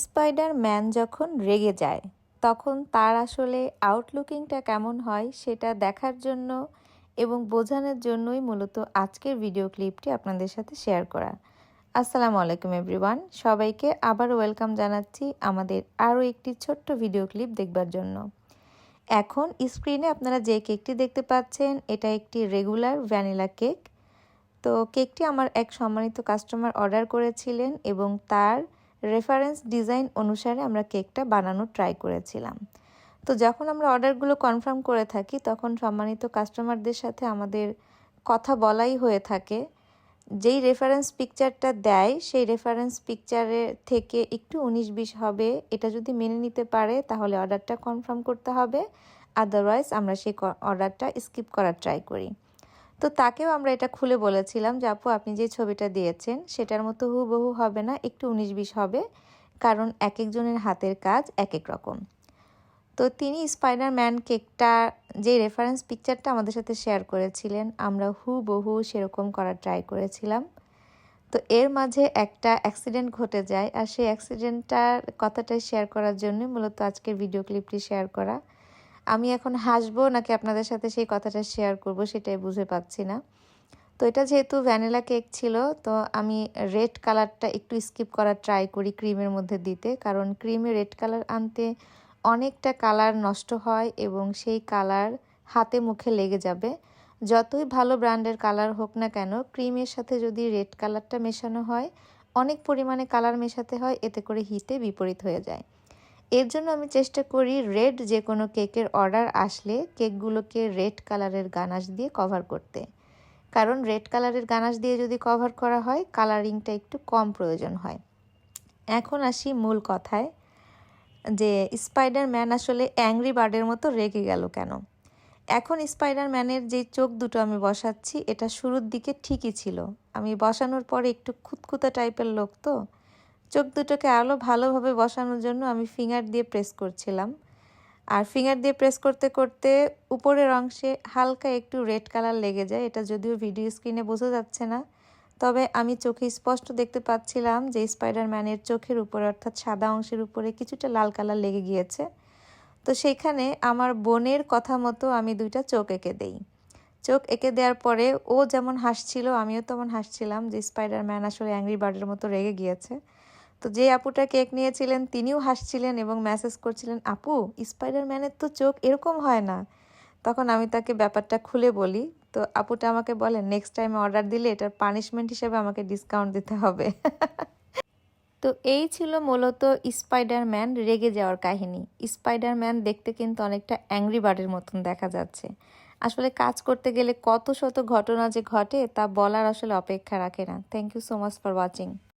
Spider man যখন রেগে যায়, তখন তার আসলে আউটলুকিংটা কেমন হয় সেটা দেখার জন্য এবং বোঝানোর জন্যই মূলত আজকের ভিডিও ক্লিপটি আপনাদের সাথে শেয়ার করা। আসসালামু আলাইকুম এভরিওয়ান সবাইকে আবার ওয়েলকাম জানাচ্ছি আমাদের আরও একটি ছোট্ট ভিডিও ক্লিপ দেখবার জন্য। এখন স্ক্রিনে আপনারা যে কেকটি দেখতে পাচ্ছেন, এটা একটি রেগুলার ভ্যানিলা কেক তো কেকটি আমার এক সম্মানিত কাস্টমার অর্ডার করেছিলেন এবং তার রেফারেন্স ডিজাইন অনুসারে আমরা কেকটা বানানোর ট্রাই করেছিলাম। তো যখন আমরা অর্ডারগুলো কনফার্ম করে থাকি, তখন সম্মানিত কাস্টমারদের সাথে আমাদের কথা বলাই হয়ে থাকে। যেই রেফারেন্স পিকচারটা দেয়, সেই রেফারেন্স পিকচারের থেকে একটু উনিশ বিশ হবে। এটা যদি মেনে নিতে পারে, তাহলে অর্ডারটা কনফার্ম করতে হবে। আদারওয়াইজ আমরা সেই অর্ডারটা স্কিপ করার ট্রাই করি। তো তাকেও আমরা এটা খুলে বলেছিলাম যে, আপু, আপনি যে ছবিটা দিয়েছেন, সেটার মতো হুবহু হবে না, একটু উনিশ বিশ হবে, কারণ এক একজনের হাতের কাজ এক এক রকম। তো তিনি স্পাইডার ম্যান কেকটা যে রেফারেন্স পিকচারটা আমাদের সাথে শেয়ার করেছিলেন, আমরা হুবহু সেরকম করার ট্রাই করেছিলাম। তো এর মাঝে একটা অ্যাক্সিডেন্ট ঘটে যায়, আর সেই অ্যাক্সিডেন্টটার কথাটা শেয়ার করার জন্যই মূলত আজকের ভিডিও ক্লিপটি শেয়ার করা। আমি এখন হাসবো নাকি আপনাদের সাথে সেই কথাটা শেয়ার করব সেটাই বুঝে পাচ্ছি না। তো এটা যেহেতু ভ্যানিলা কেক ছিল, তো আমি রেড কালারটা একটু স্কিপ করার ট্রাই করি ক্রিমের মধ্যে দিতে। কারণ ক্রিমে রেড কালার আনতে অনেকটা কালার নষ্ট হয় এবং সেই কালার হাতে মুখে লেগে যাবে। যতই ভালো ব্র্যান্ডের কালার হোক না কেন ক্রিমের সাথে যদি রেড কালারটা মেশানো হয়, অনেক পরিমাণে কালার মেশাতে হয়, এতে করে হিতে বিপরীত হয়ে যায়। এর জন্য আমি চেষ্টা করি রেড যে কোনো কেকের অর্ডার আসলে কেকগুলোকে রেড কালারের গানাশ দিয়ে কভার করতে। কারণ রেড কালারের গানাশ দিয়ে যদি কভার করা হয়, কালারিংটা একটু কম প্রয়োজন হয়। এখন আসি মূল কথায়, যে স্পাইডার ম্যান আসলে অ্যাংরি বার্ডের মতো রেগে গেল কেন? এখন স্পাইডার ম্যানের যে চোখ দুটো আমি বসাচ্ছি, এটা শুরুর দিকে ঠিকই ছিল। আমি বসানোর পরে একটু খুঁতখুতা টাইপের লোক তো। চোখ দুটোকে আরও ভালোভাবে বসানোর জন্য আমি ফিঙ্গার দিয়ে প্রেস করছিলাম। আর ফিঙ্গার দিয়ে প্রেস করতে করতে উপরের অংশে হালকা একটু রেড কালার লেগে যায়। এটা যদিও ভিডিও স্ক্রিনে বোঝা যাচ্ছে না। তবে আমি চোখে স্পষ্ট দেখতে পাচ্ছিলাম যে স্পাইডারম্যানের চোখের উপরে অর্থাৎ সাদা অংশের উপরে কিছুটা লাল কালার লেগে গিয়েছে। তো সেখানে আমার বোনের কথা মতো আমি দুইটা চোখ এঁকে দেই। চোখ এঁকে দেওয়ার পরে ও যেমন হাসছিল, আমিও তেমন হাসছিলাম যে স্পাইডারম্যান আসলে অ্যাংরি বার্ডের মতো রেগে গিয়েছে। তো যে আপুটা কেক নিয়েছিলেন, তিনিও হাসছিলেন এবং মেসেজ করছিলেন, আপু স্পাইডারম্যানের তো চোখ এরকম হয় না। তখন আমি তাকে ব্যাপারটা খুলে বলি, তো আপুটা আমাকে বলে নেক্সট টাইম অর্ডার দিলে এটার পানিশমেন্ট হিসেবে আমাকে ডিসকাউন্ট দিতে হবে। তো এই ছিল মূলত স্পাইডারম্যান রেগে যাওয়ার কাহিনী। স্পাইডারম্যান দেখতে কিন্তু অনেকটা অ্যাংরি বার্ডের মতন দেখা যাচ্ছে। আসলে কাজ করতে গেলে কত শত ঘটনা যে ঘটে, তা বলার আসলে অপেক্ষা রাখে না। Thank you so much for watching